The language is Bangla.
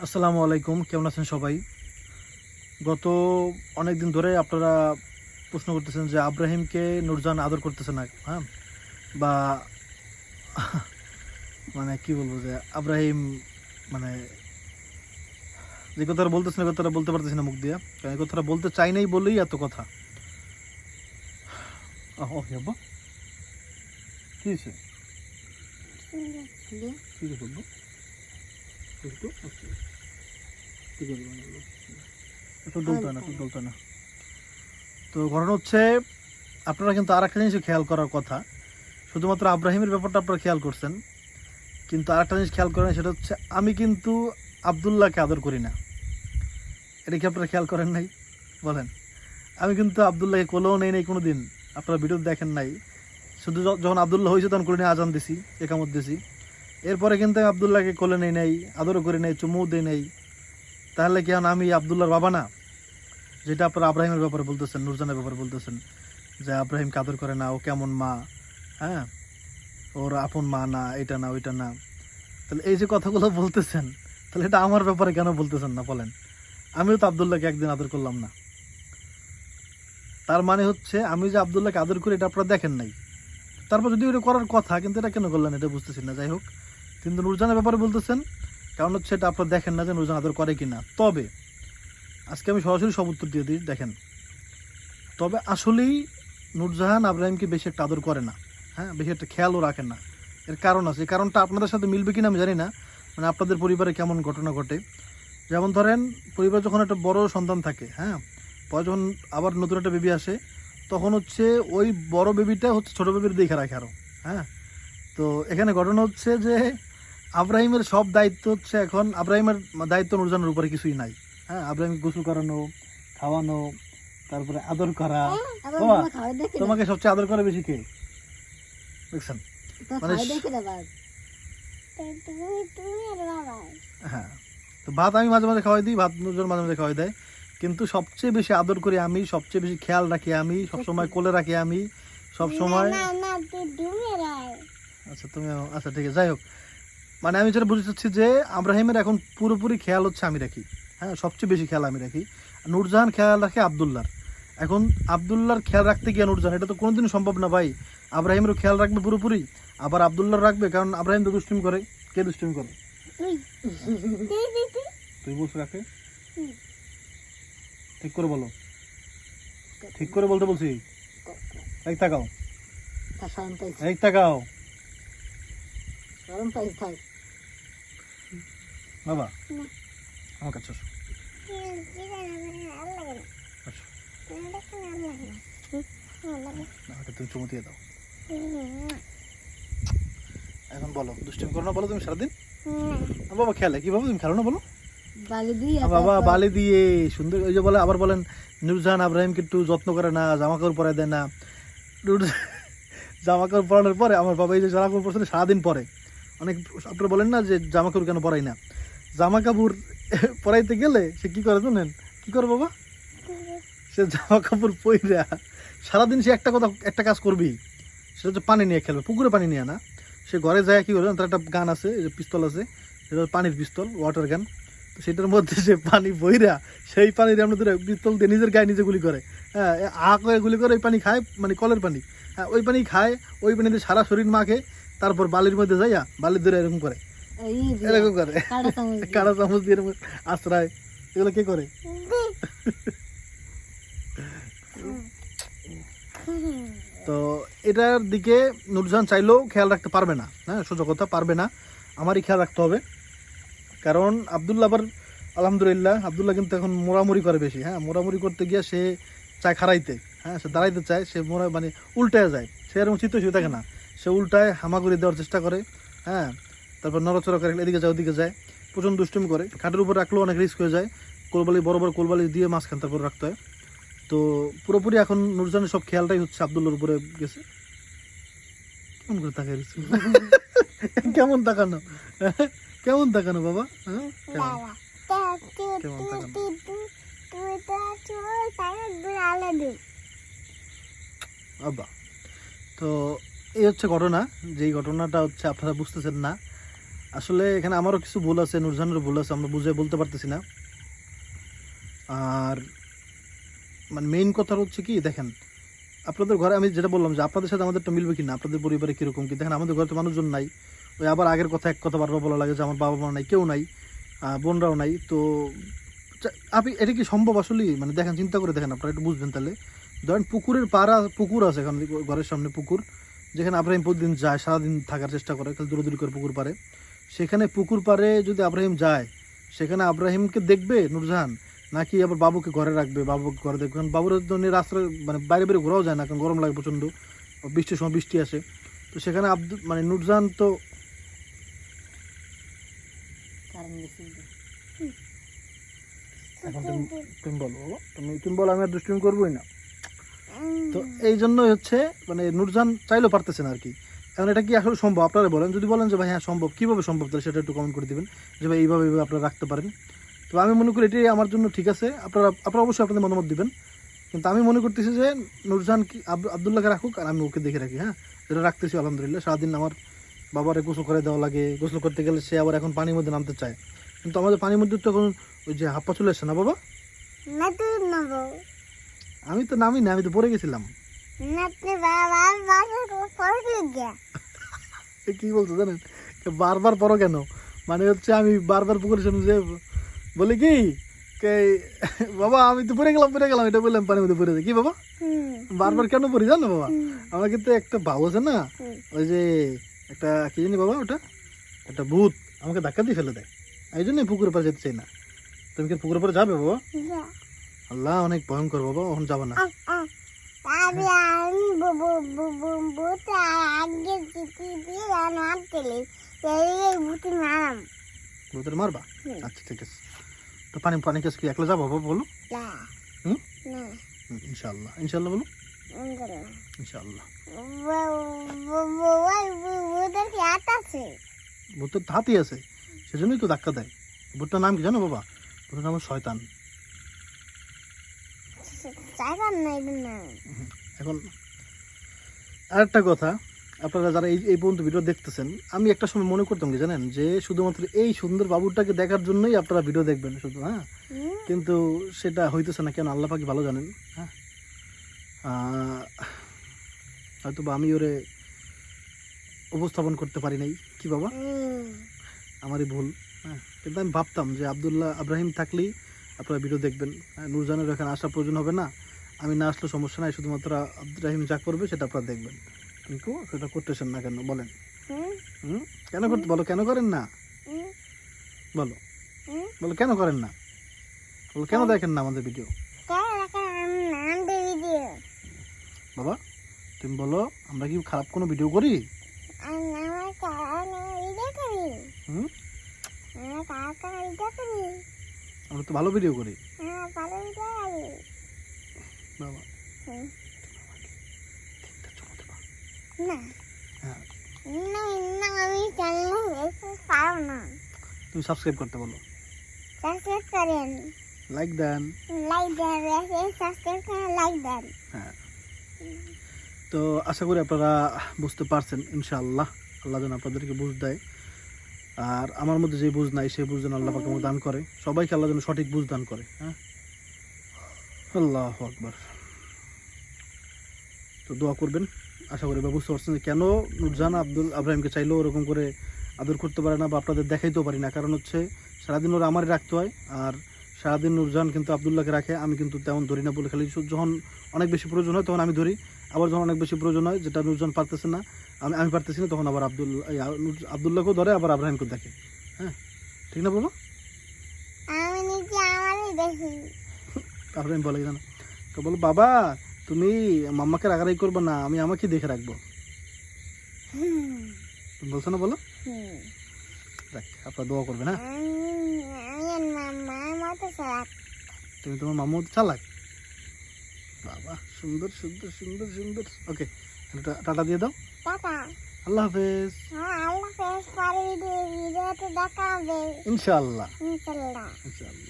আসসালামু আলাইকুম কেমন আছেন সবাই? গত অনেক দিন ধরে আপনারা প্রশ্ন করতেছেন যে আব্রাহিমকে নুরজান আদর করতেছে না হ্যাঁ? বা মানে কি বলব যে আব্রাহিম মানে যে কথাটা বলতেছেন এই কথাটা বলতে পারতেছি না মুখ দিয়ে। কারণ এই কথাটা বলতে চাই নাই বলেই এত কথা। আব্বা। কি হয়েছে। ঠিক আছে না তো ঘটনা হচ্ছে, আপনারা কিন্তু আর একটা জিনিস খেয়াল করার কথা। শুধুমাত্র আব্রাহিমের ব্যাপারটা আপনারা খেয়াল করছেন। কিন্তু আর একটা জিনিস খেয়াল করেন, সেটা হচ্ছে, আমি কিন্তু আবদুল্লাহকে আদর করি না। এটা কি আপনারা খেয়াল করেন নাই? বলেন। আমি কিন্তু আবদুল্লাহকে কোলেও নেই নাই কোনো দিন আপনারা ভিডিও দেখেন নাই। শুধু যখন আবদুল্লাহ হয়েছে তখন নিয়ে আজান দিছি, একামত দিছি। এরপরে কিন্তু আমি আবদুল্লাহকে কোলে নেই নাই, আদরও করি নাই চুমু দেই নাই। তাহলে কেন আমি আবদুল্লাহর বাবা না? যেটা আপনারা আব্রাহিমের ব্যাপারে বলতেছেন, নুরজানের ব্যাপারে বলতেছেন, যে আব্রাহিম কাদর করে না, ও কেমন মা হ্যাঁ? ওর আপন মা না, এটা না, ওইটা না। তাহলে এই যে কথাগুলো বলতেছেন, তাহলে এটা আমার ব্যাপারে কেন বলতেছেন না, বলেন? আমিও তো আবদুল্লাহকে একদিন আদর করলাম না। তার মানে হচ্ছে, আমি যে আবদুল্লাহকে আদর করি, এটা আপনারা দেখেন নাই। তারপর যদি এটা করার কথা, কিন্তু এটা কেন করলেন, এটা বুঝতেছি না, যাই হোক। কিন্তু নুরজানের ব্যাপারে বলতেছেন, কারণ হচ্ছে এটা আপনারা দেখেন না যে নুরজান আদর করে কি না তবে, আজকে আমি সরাসরি সব উত্তর দিয়ে দিই, দেখেন। তবে আসলেই নুরজাহান আব্রাহিমকে বেশি একটা আদর করে না হ্যাঁ? বেশি একটা খেয়ালও রাখেন না। এর কারণ আছে, এই কারণটা আপনাদের সাথে মিলবে কিনা আমি জানি না মানে আপনাদের পরিবারে কেমন ঘটনা ঘটে। যেমন ধরেন, পরিবার যখন একটা বড় সন্তান থাকে হ্যাঁ? পরে যখন আবার নতুন একটা বেবি আসে, তখন হচ্ছে ওই বড় বেবিটা হচ্ছে ছোটো বেবির দেখে রাখে আরও হ্যাঁ? তো এখানে ঘটনা হচ্ছে যে আব্রাহিমের সব দায়িত্ব হচ্ছে এখন আব্রাহিমের দায়িত্ব নুরজানের উপরে কিছুই নাই। হ্যাঁ আব্রাহিম গোসল করানো খাওয়ানো তারপরে আদর করা। তোমাকে সবচেয়ে আদর করে বেশি কে? দেখছেন? মানে হ্যাঁ তো ভাত আমি মাঝে মাঝে খাওয়াই দিই ভাত নুরজন মাঝে মাঝে খাওয়াই দেয়। কিন্তু সবচেয়ে বেশি আদর করি আমি সবচেয়ে বেশি খেয়াল রাখি আমি সবসময় কোলে রাখি আমি সব সময় আচ্ছা তুমি আচ্ছা ঠিক আছে যাই হোক। মানে আমি যেটা বুঝতে চাচ্ছি যে আব্রাহিমের এখন পুরোপুরি খেয়াল হচ্ছে আমি রাখি। হ্যাঁ সবচেয়ে বেশি খেয়াল আমি রাখি। নূরজাহান খেয়াল রাখে আবদুল্লার। এখন আবদুল্লার খেয়াল রাখতে গিয়ে নূরজাহান এটা তো কোনোদিনই সম্ভব না ভাই। আব্রাহিমেরও খেয়াল রাখবে পুরোপুরি আবার আবদুল্লার রাখবে কারণ আব্রাহিম তো দুষ্টুমি করে। কে দুষ্টুমি করে? তুই বলছো রাখে ঠিক করে বলো। ঠিক করে বলতে বলছি। এক তাকাও। এক তাকাও। বাবা আমার কাছে আসো। তুমি চুমু দিয়ে দাও। এখন বলো দুষ্টুমি করো না বলো তুমি সারাদিন? বাবা খেলে কীভাবে তুমি খেলো না বলো। বাবা বালি দিয়ে সুন্দর ওই যে বলে আবার বলেন নুরজাহান আব্রাহিমকে একটু যত্ন করে না জামা কাপড় পরাই দেয় না। জামা কাপড় পরানোর পরে আমার বাবা এই যে জামা কাপড় পরছে সারাদিন পরে। অনেক আপনারা বলেন না যে জামা কাপড় কেন পরাই না। জামা কাপড় পরাইতে গেলে সে কি করে জানেন? কি করে বাবা? সে জামা কাপড় পইরা সারাদিন সে একটা কথা, একটা কাজ করবেই। সেটা হচ্ছে পানি নিয়ে খেলবে, পুকুরে পানি নিয়ে না। সে ঘরে যায়, কি করে তার একটা গান আছে পিস্তল আছে, সেটা পানির পিস্তল ওয়াটার গান সেটার মধ্যে সে পানি বইরা, সেই পানি দিয়ে আমরা পিস্তল দিয়ে নিজের গায়ে নিজে গুলি করে। হ্যাঁ আ করে গুলি করে ওই পানি খায় মানে কলের পানি। হ্যাঁ ওই পানি খায়, ওই পানিতে সারা শরীর মাখে, তারপর বালির মধ্যে যাইয়া বালির ধরে এরকম করে। এরকম করে। কাড়া চামচ দিয়ে আশ্রয়। এগুলো কে করে? তো এটার দিকে নুরজাহান চাইলেও খেয়াল রাখতে পারবে না। হ্যাঁ সোজা কথা পারবে না। আমারই খেয়াল রাখতে হবে। কারণ আবদুল্লাহ আবার আলহামদুলিল্লাহ আবদুল্লাহ কিন্তু এখন মোড়ামুড়ি করে বেশি। হ্যাঁ মোড়ামুড়ি করতে গিয়ে সে চায় খাড়াইতে। হ্যাঁ সে দাঁড়াইতে চায় সে মোড়া মানে উল্টায় যায়। সে এরকম চিত্ত শুয়ে থাকে না। সে উল্টায় হামাগুড়ি দেওয়ার চেষ্টা করে। হ্যাঁ তারপর নড়াচড়া করে এদিকে যায়, ওদিকে যায়। প্রচণ্ড দুষ্টুমি করে। খাটের উপর রাখলেও অনেক রিস্ক হয়ে যায়। কোলবালি, বড় বড় কোলবালি দিয়ে মাঝখান তারপর রাখতে হয়। তো পুরোপুরি এখন নুরজানের সব খেয়ালটাই হচ্ছে আবদুল্লার উপরে গেছে। কেমন করে তাকাই? কেমন তাকানো? কেমন তাকানো বাবা? হ্যাঁ? কেমন? কেমন তাকানো? বাবা তো এই হচ্ছে ঘটনা। যেই ঘটনাটা হচ্ছে আপনারা বুঝতেছেন না আসলে এখানে আমারও কিছু ভুল আছে নুরজানেরও ভুল আছে, আমরা বুঝে বলতে পারতেছি না। আর মানে মেইন কথা হচ্ছে কি, দেখেন, আপনাদের ঘরে আমি যেটা বললাম যে আপনাদের সাথে আমাদেরটা মিলবে কি না আপনাদের পরিবারে কীরকম কি, দেখেন, আমাদের ঘরে তো মানুষজন নাই, ওই আবার আগের কথা এক কথা বারবার বলা লাগে যে আমার বাবা মা নাই, কেউ নাই বোনরাও নাই, তো আপনি, এটা কি সম্ভব আসলে? মানে দেখেন, চিন্তা করে দেখেন আপনারা একটু বুঝবেন তাহলে। ধরেন পুকুরের পাড়া, পুকুর আছে এখানে, ঘরের সামনে পুকুর, যেখানে আব্রাহিম প্রতিদিন যায়, সারাদিন থাকার চেষ্টা করে, খালি দূরে করে পুকুর পাড়ে। সেখানে পুকুর পাড়ে যদি আব্রাহিম যায় সেখানে আব্রাহিমকে দেখবে নুরজাহান? নাকি আবার বাবুকে ঘরে রাখবে? বাবুকে ঘরে দেখবে? কারণ বাবুর জন্য রাস্তায় মানে বাইরে বাইরে ঘোরাও যায় না কারণ গরম লাগে প্রচণ্ড। বৃষ্টির সময় বৃষ্টি আসে। তো সেখানে আব্দুল মানে নুরজাহান তো এখন তুমি তুমি বলো বাবা, তুমি তুমি বলো আমি আর দুষ্টুমি করবোই না। তো এই জন্যই হচ্ছে মানে নুরজান চাইলেও পারতেছে না আর কি। এখন এটা কি আসলে সম্ভব? আপনারা বলেন যদি বলেন যে ভাই হ্যাঁ সম্ভব। কীভাবে সম্ভব? তাহলে সেটা একটু কমেন্ট করে দিবেন যে ভাই এইভাবে এইভাবে আপনারা রাখতে পারেন। তো আমি মনে করি এটাই আমার জন্য ঠিক আছে। আপনারা আপনারা অবশ্যই আপনাদের মতামত দিবেন। কিন্তু আমি মনে করতেছি যে নুরজাহান কি আব- আবদুল্লাহকে রাখুক আর আমি ওকে দেখে রাখি হ্যাঁ? যেটা রাখতেছি আলহামদুলিল্লাহ। সারাদিন আমার বাবারে গোসল করে দেওয়া লাগে। গোসল করতে গেলে সে আবার এখন পানির মধ্যে নামতে চায়। কিন্তু আমাদের পানির মধ্যে তো এখন ওই যে হাপ্পা চলে আসছে না বাবা আমি তো নামি না আমি তো পড়ে গেছিলাম। কি বলছো জানেন? বারবার পড়ো কেন? মানে হচ্ছে আমি বারবার পুকুরে শুনু যে বলি কি কে বাবা আমি তো পড়ে গেলাম পড়ে গেলাম এটা বললাম পানির মধ্যে পড়ে যাই কি বাবা? বারবার কেন পড়ি জানো বাবা? আমার কিন্তু একটা ভাব আছে না ওই যে একটা কি জানি বাবা ওটা? একটা ভূত আমাকে ধাক্কা দিয়ে ফেলে দেয়। এই জন্য পুকুরের পাড়ে যেতে চাই না। তুমি কি পুকুরের পাড়ে যাবে বাবা? আল্লাহ অনেক ভয়ঙ্কর বাবা ওখানে যাবে না। ভূতের মারবা? আচ্ছা ঠিক আছে। তো পানি পানি কাছে কি? একলা যাব বলো? ইনশাল্লাহ ইনশাল্লাহ বলো। ইনশাল্লাহ কি আছে? ভূতের তো আছে। সেজন্যই তো ধাক্কা দেয়। ভূতটার নাম কি জানো বাবা? ভূতের নাম শয়তান। না এখন আরেকটা কথা আপনারা যারা এই এই পর্যন্ত ভিডিও দেখতেছেন আমি একটা সময় মনে করতাম কি জানেন? যে শুধুমাত্র এই সুন্দর বাবুটাকে দেখার জন্যই আপনারা ভিডিও দেখবেন শুধু হ্যাঁ? কিন্তু সেটা হইতেছে না কেন আল্লাহ পাকি ভালো জানেন? হ্যাঁ? হয়তো বা আমি ওরে উপস্থাপন করতে পারি নাই। কি বাবা? আমারই ভুল হ্যাঁ? কিন্তু আমি ভাবতাম যে আবদুল্লাহ আব্রাহিম থাকলেই আপনারা ভিডিও দেখবেন। হ্যাঁ, নূরজানের এখানে আসার প্রয়োজন হবে না। আমি না আসলে সমস্যা নাই শুধুমাত্র আব্দুরাহিম যা করবে সেটা আপনারা দেখবেন। কিন্তু সেটা করতেছেন না কেন? বলেন। হুম? কেন করতে বলো কেন করেন না? বলো। বলো কেন করেন না? বলো কেন দেখেন না আমাদের ভিডিও বাবা তুমি বলো আমরা কি খারাপ কোনো ভিডিও করি? আমি আমার ভিডিও করি। তো ভালো ভিডিও করি আমার ভালো ভিডিও করি বাবা হ্যাঁ। না না আমি চ্যানেল দেখতে পারব না। তুমি সাবস্ক্রাইব করতে বলো। সাবস্ক্রাইব করেন লাইক দেন। লাইক দেন সাবস্ক্রাইব করেন লাইক দেন। হ্যাঁ। তো আশা করি আপনারা বুঝতে পারছেন ইনশাআল্লাহ। আল্লাহ যেন আপনাদেরকে বুঝ দেয়। আর আমার মধ্যে যে বুঝ নাই সেই বুঝ যেন আল্লাহ পাকে দান করে। সবাইকে আল্লাহ যেন সঠিক বুঝ দান করে হ্যাঁ। আল্লাহ আকবার। তো দোয়া করবেন, আশা করি বুঝতে পারছেন যে কেন নুরজান আব্দুল আব্রাহিমকে চাইলেও ওরকম করে আদর করতে পারে না বা আপনাদের দেখাইতেও পারি না। কারণ হচ্ছে সারাদিন ওরা আমারই রাখতে হয় আর সারাদিন নুরজান কিন্তু আবদুল্লাহকে রাখে, আমি কিন্তু তেমন ধরি না বলে খালি যখন অনেক বেশি প্রয়োজন হয় তখন আমি ধরি, আবার যখন অনেক বেশি প্রয়োজন হয় যেটা নুরজান পারতেছে না, আমি আমি পারতেছি না, তখন আবার আব্দুল আবদুল্লাহকেও ধরে, আবার আব্রাহিমকে দেখে। হ্যাঁ ঠিক না আমারই দেখি। আব্রাহিম বলে জানো তো বলো বাবা তুমি মাম্মাকে রাগারাগি করব না আমি আমাকে দেখে রাখব। তুমি বলছো না বলো? দেখ আপনার দোয়া করবে না? আমি আমি তুমি তোমার মাম্মু চালাক? বাবা সুন্দর সুন্দর সুন্দর সুন্দর। ওকে টাটা দিয়ে দাও। টাটা। আল্লাহ হাফেজ। হ্যাঁ আল্লাহ ফেস পরে ভিডিওতে দেখা হবে। ইনশাআল্লাহ। ইনশাল্লাহ ইনশাআল্লাহ।